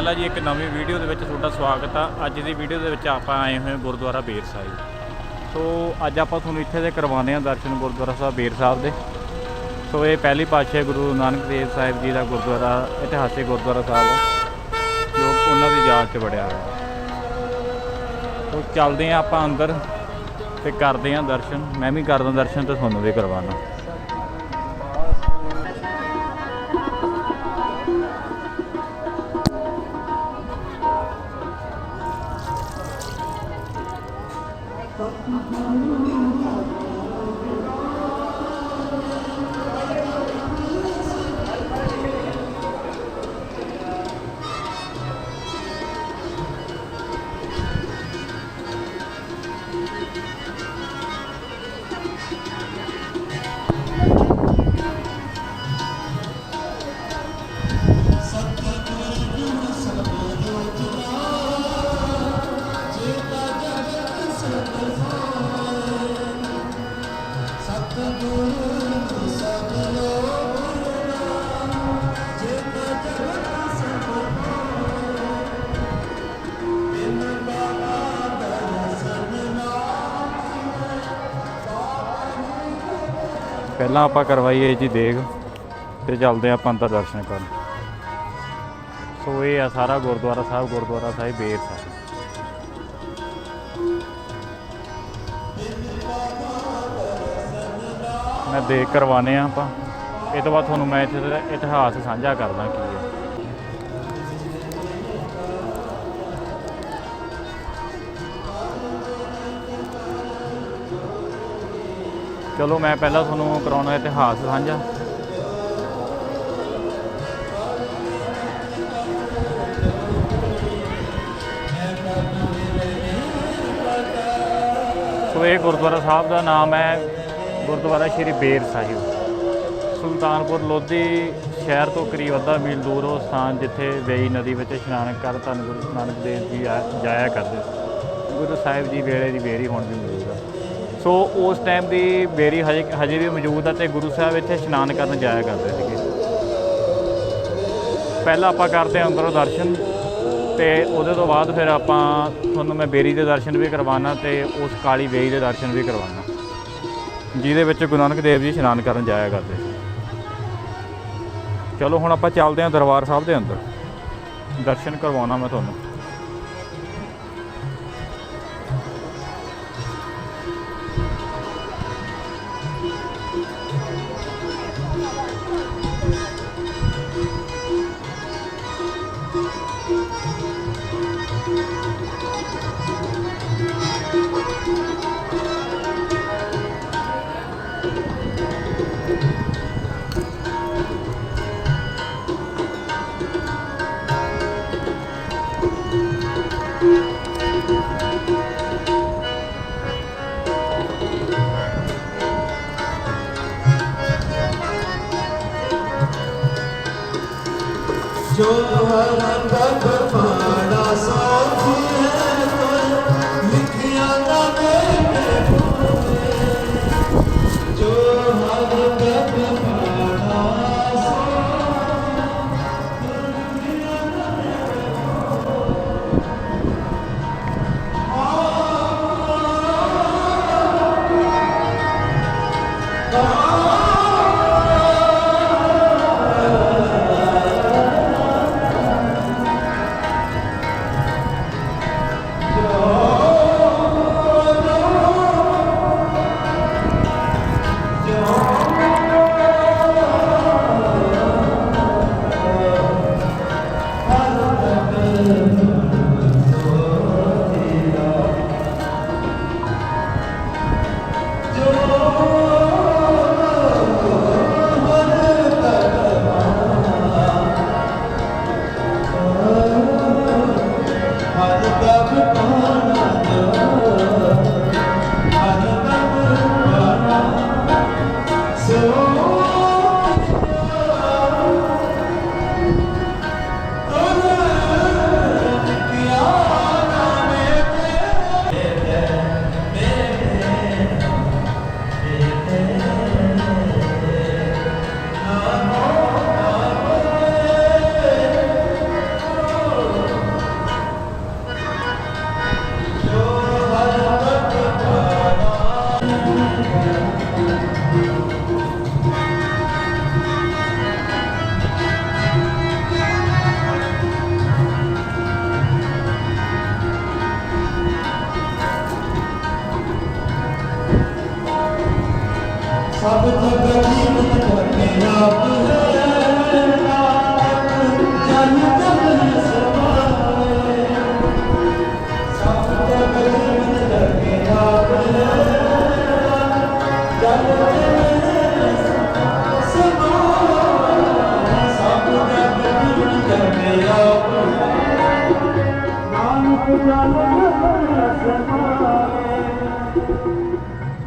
ਚਾਲ ਹੈ ਜੀ, ਇੱਕ ਨਵੀਂ ਵੀਡੀਓ ਦੇ ਵਿੱਚ ਤੁਹਾਡਾ ਸਵਾਗਤ ਆ। ਅੱਜ ਦੀ ਵੀਡੀਓ ਦੇ ਵਿੱਚ ਆਪਾਂ ਆਏ ਹੋਏ ਗੁਰਦੁਆਰਾ ਬੇਰ ਸਾਹਿਬ। ਸੋ ਅੱਜ ਆਪਾਂ ਤੁਹਾਨੂੰ ਇੱਥੇ ਦੇ ਕਰਵਾਉਂਦੇ ਹਾਂ ਦਰਸ਼ਨ ਗੁਰਦੁਆਰਾ ਸਾਹਿਬ ਬੇਰ ਸਾਹਿਬ ਦੇ। ਸੋ ਇਹ ਪਹਿਲੀ ਪਾਤਸ਼ਾਹ ਗੁਰੂ ਨਾਨਕ ਦੇਵ ਸਾਹਿਬ ਜੀ ਦਾ ਗੁਰਦੁਆਰਾ, ਇਤਿਹਾਸਿਕ ਗੁਰਦੁਆਰਾ ਸਾਹਿਬ ਆ, ਜੋ ਉਹਨਾਂ ਦੀ ਯਾਦ 'ਚ ਬਣਿਆ ਹੋਇਆ। ਸੋ ਚੱਲਦੇ ਹਾਂ ਆਪਾਂ ਅੰਦਰ ਤੇ ਕਰਦੇ ਹਾਂ ਦਰਸ਼ਨ। ਮੈਂ ਵੀ ਕਰਦਾ ਦਰਸ਼ਨ ਤੇ ਤੁਹਾਨੂੰ ਵੀ ਕਰਵਾਉਣਾ ਪਹਿਲਾਂ ਆਪਾਂ ਕਰਵਾਈਏ ਜੀ ਦੇਗ ਤੇ ਚੱਲਦੇ ਹਾਂ ਆਪਾਂ ਅੰਦਰ ਦਰਸ਼ਨ ਕਰਨ। ਸੋ ਇਹ ਆ ਸਾਰਾ ਗੁਰਦੁਆਰਾ ਸਾਹਿਬ ਗੁਰਦੁਆਰਾ ਸਾਹਿਬ ਬੇਰ ਸਾਹਿਬ। ਮੈਂ ਦੇਖ ਕਰਵਾਨੇ ਆ ਆਪਾਂ। ਇਹ ਤੋਂ ਬਾਅਦ ਤੁਹਾਨੂੰ ਮੈਂ ਇੱਥੇ ਦਾ ਇਤਿਹਾਸ ਸਾਂਝਾ ਕਰਦਾ ਕੀ ਹੈ। ਚਲੋ ਮੈਂ ਪਹਿਲਾਂ ਤੁਹਾਨੂੰ ਕਰਾਉਣਾ ਇਤਿਹਾਸ ਸਾਂਝਾ। ਸੋ ਇਹ ਗੁਰਦੁਆਰਾ ਸਾਹਿਬ ਦਾ ਨਾਮ ਹੈ ਗੁਰਦੁਆਰਾ ਸ਼੍ਰੀ ਬੇਰ ਸਾਹਿਬ। ਸੁਲਤਾਨਪੁਰ ਲੋਧੀ ਸ਼ਹਿਰ ਤੋਂ ਕਰੀਬ ਅੱਧਾ ਮੀਲ ਦੂਰ ਉਹ ਸਥਾਨ ਜਿੱਥੇ ਵੇਈ ਨਦੀ ਵਿੱਚ ਇਸ਼ਨਾਨ ਕਰ ਧੰਨ ਗੁਰੂ ਨਾਨਕ ਦੇਵ ਜੀ ਆ- ਜਾਇਆ ਕਰਦੇ ਗੁਰੂ ਸਾਹਿਬ ਜੀ ਵੇਲੇ ਦੀ ਬੇਰੀ ਹੁਣ ਵੀ ਮੌਜੂਦ ਸੋ ਉਸ ਟਾਈਮ ਦੀ ਬੇਰੀ ਹਜੇ ਹਜੇ ਵੀ ਮੌਜੂਦ ਆ ਤੇ ਗੁਰੂ ਸਾਹਿਬ ਇੱਥੇ ਇਸ਼ਨਾਨ ਕਰਨ ਜਾਇਆ ਕਰਦੇ ਸੀਗੇ। ਪਹਿਲਾਂ ਆਪਾਂ ਕਰਦੇ ਹਾਂ ਅੰਦਰੋਂ ਦਰਸ਼ਨ ਤੇ ਉਹਦੇ ਤੋਂ ਬਾਅਦ ਫਿਰ ਆਪਾਂ ਤੁਹਾਨੂੰ ਮੈਂ ਬੇਰੀ ਦੇ ਦਰਸ਼ਨ ਵੀ ਕਰਵਾਉਣਾ ਤੇ ਉਸ ਕਾਲੀ ਬੇਰੀ ਦੇ ਦਰਸ਼ਨ ਵੀ ਕਰਵਾਉਣਾ। ਜਿਹਦੇ ਵਿੱਚ ਗੁਰੂ ਨਾਨਕ ਦੇਵ ਜੀ ਇਸ਼ਨਾਨ ਕਰਨ ਜਾਇਆ ਕਰਦੇ ਸੀ। ਚਲੋ ਹੁਣ ਆਪਾਂ ਚੱਲਦੇ ਹਾਂ ਦਰਬਾਰ ਸਾਹਿਬ ਦੇ ਅੰਦਰ। ਦਰਸ਼ਨ ਕਰਵਾਉਣਾ ਮੈਂ ਤੁਹਾਨੂੰ। ਜੋ ਰੰਗ ਮਾੜਾ ਸੋਚੀ ਹੈ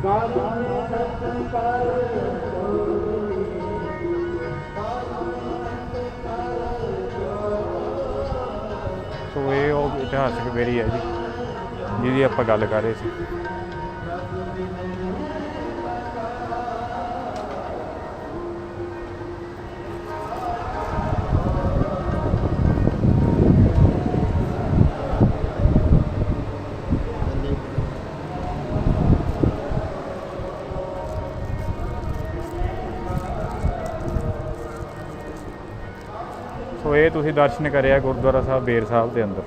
ਸੋ ਇਹ ਉਹ ਇਤਿਹਾਸਕ ਬੇਰੀ ਹੈ ਜੀ ਜਿਹਦੀ ਆਪਾਂ ਗੱਲ ਕਰ ਰਹੇ ਸੀ। ਸੋ ਇਹ ਤੁਸੀਂ ਦਰਸ਼ਨ ਕਰਿਆ ਗੁਰਦੁਆਰਾ ਸਾਹਿਬ ਬੇਰ ਸਾਹਿਬ ਦੇ ਅੰਦਰ।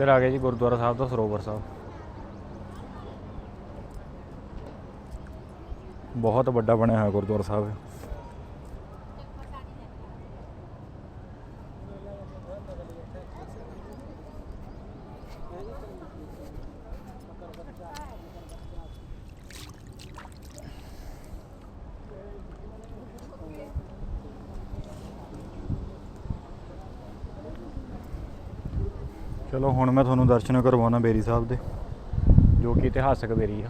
ਇੱਧਰ ਆ ਗਏ ਜੀ ਗੁਰਦੁਆਰਾ ਸਾਹਿਬ ਦਾ ਸਰੋਵਰ ਸਾਹਿਬ। ਬਹੁਤ ਵੱਡਾ ਬਣਿਆ ਹੋਇਆ ਗੁਰਦੁਆਰਾ ਸਾਹਿਬ। ਚਲੋ ਹੁਣ ਮੈਂ ਤੁਹਾਨੂੰ ਦਰਸ਼ਨ ਕਰਵਾਉਣਾ ਬੇਰੀ ਸਾਹਿਬ ਦੇ ਜੋ ਕਿ ਇਤਿਹਾਸਕ ਬੇਰੀ ਆ।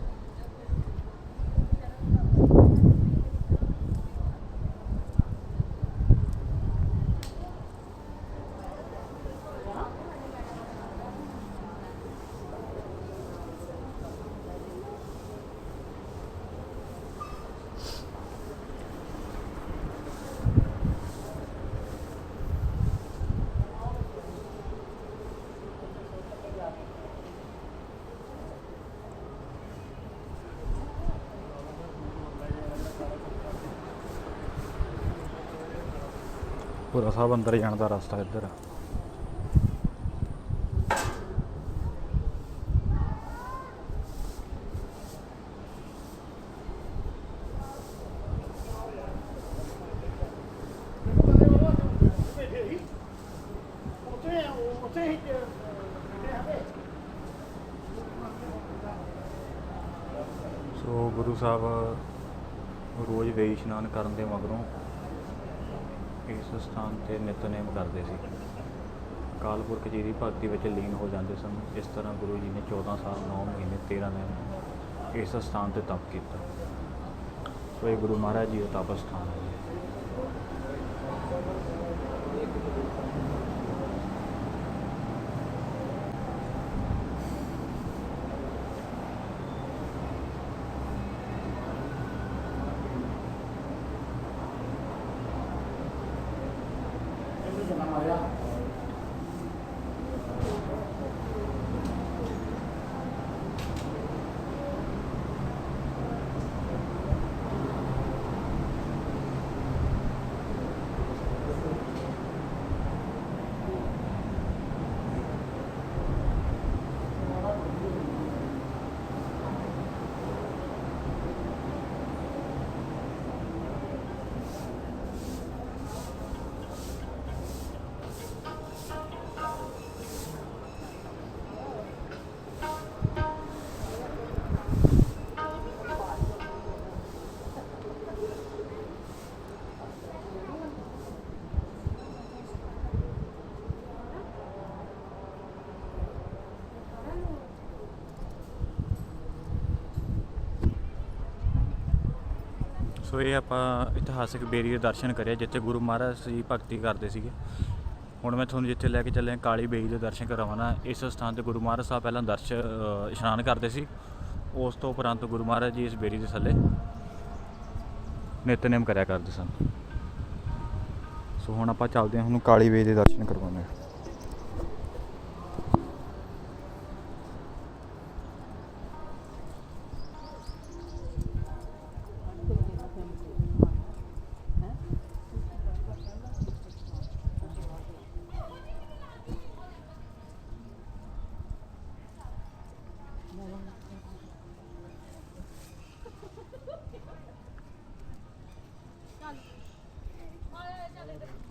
ਪੂਰਾ ਸਾਹਿਬ ਅੰਦਰ ਜਾਣ ਦਾ ਰਸਤਾ ਇੱਧਰ। ਆ ਸੋ ਗੁਰੂ ਸਾਹਿਬ ਰੋਜ਼ ਵੇ ਇਸ਼ਨਾਨ ਕਰਨ ਦੇ ਮਗਰੋਂ ਸਥਾਨ ਤੇ ਨਿਤਨੇਮ ਕਰਦੇ ਸੀ। ਅਕਾਲ ਪੁਰਖ ਜੀ ਦੀ ਭਗਤੀ ਵਿੱਚ ਲੀਨ ਹੋ ਜਾਂਦੇ ਸਨ। ਇਸ ਤਰ੍ਹਾਂ ਗੁਰੂ ਜੀ ਨੇ 14 ਸਾਲ 9 ਮਹੀਨੇ 13 ਦਿਨ ਇਸ ਸਥਾਨ ਤੇ ਤਪ ਕੀਤਾ। ਸੋ ਇਹ ਗੁਰੂ ਮਹਾਰਾਜ ਜੀ ਦਾ ਤਪ ਸਥਾਨ ਹੈ। ਸੋ ਇਹ ਆਪਾਂ ਇਤਿਹਾਸਿਕ ਬੇਰੀ ਦੇ ਦਰਸ਼ਨ ਕਰਿਆ, ਜਿੱਥੇ ਗੁਰੂ ਮਹਾਰਾਜ ਜੀ ਭਗਤੀ ਕਰਦੇ ਸੀਗੇ। ਹੁਣ ਮੈਂ ਤੁਹਾਨੂੰ ਜਿੱਥੇ ਲੈ ਕੇ ਚੱਲਿਆ, ਕਾਲੀ ਬੇਰੀ ਦੇ ਦਰਸ਼ਨ ਕਰਵਾਉਣਾ ਇਸ ਸਥਾਨ ਤੇ ਗੁਰੂ ਮਹਾਰਾਜ ਸਾਹਿਬ ਪਹਿਲਾਂ ਦਰਸ਼ ਇਸ਼ਨਾਨ ਕਰਦੇ ਸੀ। ਉਸ ਤੋਂ ਉਪਰੰਤ ਗੁਰੂ ਮਹਾਰਾਜ ਜੀ ਇਸ ਬੇਰੀ ਦੇ ਥੱਲੇ ਨਿਤਨੇਮ ਕਰਿਆ ਕਰਦੇ ਸਨ। ਸੋ ਹੁਣ ਆਪਾਂ ਚੱਲਦੇ ਹਾਂ, ਹੁਣ ਕਾਲੀ ਬੇਰੀ ਦੇ ਦਰਸ਼ਨ ਕਰਵਾਉਣੇ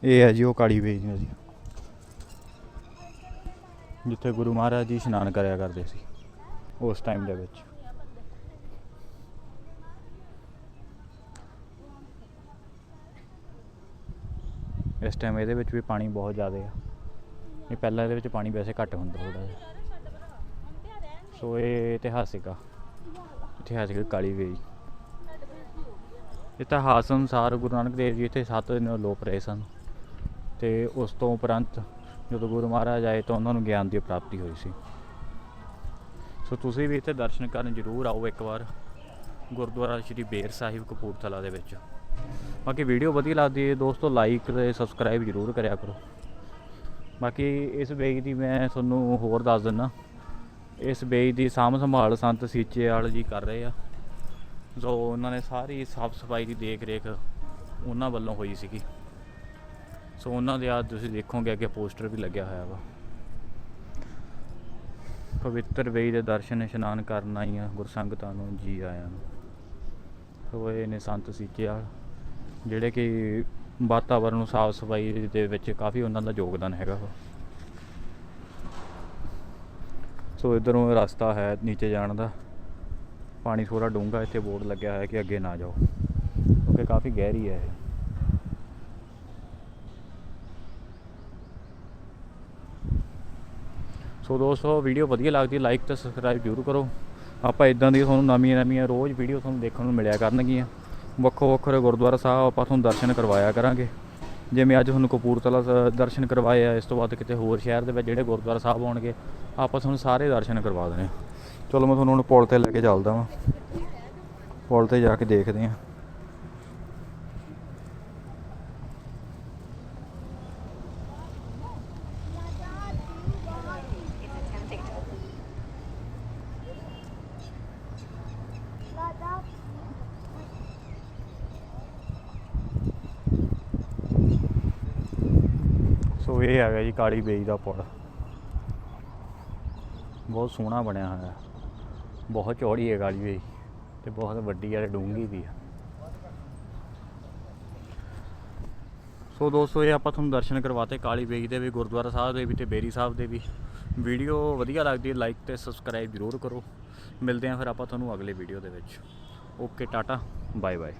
ਇਹ ਹੈ ਜੀ, ਉਹ ਕਾਲੀ ਵੇਜ ਜੀ। ਜਿੱਥੇ ਗੁਰੂ ਮਹਾਰਾਜ ਜੀ ਇਸ਼ਨਾਨ ਕਰਿਆ ਕਰਦੇ ਸੀ, ਉਸ ਟਾਈਮ ਦੇ ਵਿੱਚ। ਇਸ ਟਾਈਮ ਇਹਦੇ ਵਿੱਚ ਵੀ ਪਾਣੀ ਬਹੁਤ ਜ਼ਿਆਦਾ ਆ। ਇਹ ਪਹਿਲਾਂ ਇਹਦੇ ਵਿੱਚ ਪਾਣੀ ਵੈਸੇ ਘੱਟ ਹੁੰਦਾ ਥੋੜਾ ਜਿਹਾ। ਸੋ ਇਹ ਇਤਿਹਾਸਿਕ ਆ। ਇਤਿਹਾਸਿਕ ਕਾਲੀ ਵੇਈ ਇਤਿਹਾਸ ਅਨੁਸਾਰ ਗੁਰੂ ਨਾਨਕ ਦੇਵ ਜੀ ਇੱਥੇ 7 ਦਿਨ ਲੋਪ ਰਹੇ ਸਨ। ਤੇ ਉਸ ਤੋਂ ਉਪਰੰਤ ਜਦੋਂ ਗੁਰੂ ਮਹਾਰਾਜ ਆਏ ਤਾਂ ਉਹਨਾਂ ਨੂੰ ਗਿਆਨ ਦੀ ਪ੍ਰਾਪਤੀ ਹੋਈ ਸੀ। ਸੋ ਤੁਸੀਂ ਵੀ ਇੱਥੇ ਦਰਸ਼ਨ ਕਰਨ ਜ਼ਰੂਰ ਆਓ ਇੱਕ ਵਾਰ ਗੁਰਦੁਆਰਾ ਸ਼੍ਰੀ ਬੇਰ ਸਾਹਿਬ ਕਪੂਰਥਲਾ ਦੇ ਵਿੱਚ। ਬਾਕੀ ਵੀਡੀਓ ਵਧੀਆ ਲੱਗਦੀ ਹੈ ਦੋਸਤੋ ਲਾਈਕ ਤੇ ਸਬਸਕ੍ਰਾਈਬ ਜ਼ਰੂਰ ਕਰਿਆ ਕਰੋ। ਬਾਕੀ ਇਸ ਬੇਗ ਦੀ ਮੈਂ ਤੁਹਾਨੂੰ ਹੋਰ ਦੱਸ ਦਿੰਦਾ ਇਸ ਬੇਗ ਦੀ ਸਾਂਭ ਸੰਭਾਲ ਸੰਤ ਸੀਚੇਵਾਲ ਜੀ ਕਰ ਰਹੇ ਆ। ਜੋ ਉਹਨਾਂ ਨੇ ਸਾਰੀ ਸਾਫ਼ ਸਫ਼ਾਈ ਦੀ ਦੇਖ ਰੇਖ ਉਹਨਾਂ ਵੱਲੋਂ ਹੋਈ ਸੀਗੀ। ਸੋ ਉਹਨਾਂ ਦੇ ਆ ਤੁਸੀਂ ਦੇਖੋਗੇ ਅੱਗੇ ਪੋਸਟਰ ਵੀ ਲੱਗਿਆ ਹੋਇਆ ਵਾ। ਪਵਿੱਤਰ ਵੇਈ ਦੇ ਦਰਸ਼ਨ ਇਸ਼ਨਾਨ ਕਰਨ ਆਈਆਂ ਗੁਰਸੰਗਤਾਂ ਨੂੰ ਜੀ ਆਇਆਂ ਨੂੰ। ਸੋ ਇਹ ਨੇ ਸੰਤ ਸੀਚੇਵਾਲ ਜਿਹੜੇ ਕਿ ਵਾਤਾਵਰਨ ਨੂੰ ਸਾਫ਼ ਸਫ਼ਾਈ ਦੇ ਵਿੱਚ ਕਾਫੀ ਉਹਨਾਂ ਦਾ ਯੋਗਦਾਨ ਹੈਗਾ ਵਾ। ਸੋ ਇਧਰੋਂ ਰਸਤਾ ਹੈ ਨੀਚੇ ਜਾਣ ਦਾ। ਪਾਣੀ ਥੋੜਾ ਡੂੰਘਾ ਇੱਥੇ ਬੋਰਡ ਲੱਗਿਆ ਹੋਇਆ ਕਿ ਅੱਗੇ ਨਾ ਜਾਓ। ਕਿਉਂਕਿ ਕਾਫੀ ਗਹਿਰੀ ਹੈ ਇਹ। ਸੋ ਦੋਸਤੋ ਵੀਡੀਓ ਵਧੀਆ ਲੱਗਦੀ ਲਾਈਕ ਤੇ ਸਬਸਕ੍ਰਾਈਬ ਜ਼ਰੂਰ ਕਰੋ। ਆਪਾਂ ਇਦਾਂ ਦੀ ਤੁਹਾਨੂੰ ਨਵੀਆਂ ਨਵੀਆਂ ਰੋਜ਼ ਵੀਡੀਓ ਤੁਹਾਨੂੰ ਦੇਖਣ ਨੂੰ ਮਿਲਿਆ ਕਰਨਗੀਆਂ। ਵੱਖੋ ਵੱਖਰੇ ਗੁਰਦੁਆਰਾ ਸਾਹਿਬ ਆਪਾਂ ਤੁਹਾਨੂੰ ਦਰਸ਼ਨ ਕਰਵਾਇਆ ਕਰਾਂਗੇ। ਜਿਵੇਂ ਅੱਜ ਤੁਹਾਨੂੰ ਕਪੂਰਥਲਾ ਸ- ਦਰਸ਼ਨ ਕਰਵਾਏ ਆ, ਇਸ ਤੋਂ ਬਾਅਦ ਕਿਤੇ ਹੋਰ ਸ਼ਹਿਰ ਦੇ ਵਿੱਚ ਜਿਹੜੇ ਗੁਰਦੁਆਰਾ ਸਾਹਿਬ ਆਉਣਗੇ, ਆਪਾਂ ਤੁਹਾਨੂੰ ਸਾਰੇ ਦਰਸ਼ਨ ਕਰਵਾ ਦੇਣੇ ਚਲੋ, ਮੈਂ ਤੁਹਾਨੂੰ ਹੁਣ ਪੁਲ ਤੇ ਲੈ ਕੇ ਚੱਲਦਾ ਵਾਂ। ਪੁਲ ਤੇ ਜਾ ਕੇ ਦੇਖਦੇ ਹਾਂ ਸੋ ਇਹ ਹੈਗਾ ਜੀ ਕਾਲੀ ਬੇਈ ਦਾ ਪੁਲ। ਬਹੁਤ ਸੋਹਣਾ ਬਣਿਆ ਹੋਇਆ ਬਹੁਤ ਚੌੜੀ ਹੈ ਕਾਲੀ ਬੇਈ ਤੇ ਬਹੁਤ ਵੱਡੀ ਹੈ ਤੇ ਡੂੰਘੀ ਵੀ ਆ ਸੋ ਦੋਸਤੋ, ਇਹ ਆਪਾਂ ਤੁਹਾਨੂੰ ਦਰਸ਼ਨ ਕਰਵਾਤੇ ਕਾਲੀ ਬੇਈ ਦੇ ਵੀ, ਗੁਰਦੁਆਰਾ ਸਾਹਿਬ ਦੇ ਵੀ ਤੇ ਬੇਰੀ ਸਾਹਿਬ ਦੇ ਵੀ। ਵੀਡੀਓ ਵਧੀਆ ਲੱਗਦੀ ਹੈ ਲਾਈਕ ਤੇ ਸਬਸਕ੍ਰਾਈਬ ਜ਼ਰੂਰ ਕਰੋ। ਮਿਲਦੇ ਹਾਂ ਫਿਰ ਆਪਾਂ ਤੁਹਾਨੂੰ ਅਗਲੇ ਵੀਡੀਓ ਦੇ ਵਿੱਚ। Okay, tata bye bye